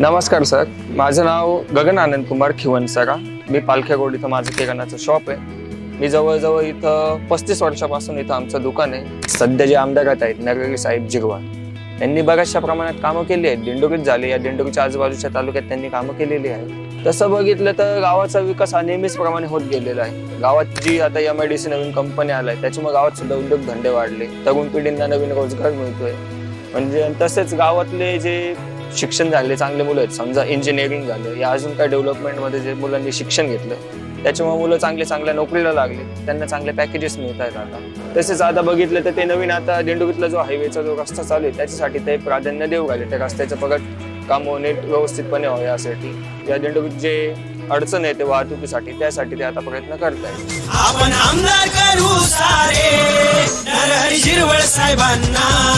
नमस्कार सर. माझं नाव गगन आनंद कुमार खिवनसरा. मी पालख्या इथं माझं किराणाचं शॉप आहे. मी जवळजवळ इथं पस्तीस वर्षापासून इथं आमचं दुकान आहे. सध्या जे आमदारात आहेत नगरी साहेब जिरवा यांनी बऱ्याचशा प्रमाणात कामं केली आहेत. दिंडोरीत झाले या दिंडोरीच्या आजूबाजूच्या तालुक्यात त्यांनी कामं केलेली आहेत. तसं बघितलं तर गावाचा विकास हा नेहमीच प्रमाणे होत गेलेला आहे. गावात जी आता एम आय डी सी नवीन कंपनी आलाय त्याच्यामुळे गावात सुद्धा उद्योगधंदे वाढले. तरुण पिढींना नवीन रोजगार मिळतोय. म्हणजे तसेच गावातले जे शिक्षण झाले चांगले मुलं आहेत समजा इंजिनिअरिंग झालं या अजून काय डेव्हलपमेंटमध्ये जे मुलांनी शिक्षण घेतलं त्याच्यामुळे मुलं चांगले चांगल्या नोकरीला लागले त्यांना चांगले पॅकेजेस मिळत आहेत आता. तसेच आता बघितलं तर ते नवीन आता दिंडुकीतला जो हायवेचा जो रस्ता चालू आहे त्याच्यासाठी ते प्राधान्य देऊ घाले त्या रस्त्याचं पगड काम नीट व्यवस्थितपणे व्हावं यासाठी. या दिंडोरीत जे अडचण आहे ते वाहतुकीसाठी त्यासाठी ते आता प्रयत्न करत आहेत आपण आमदार करू सारे. साहेबांना.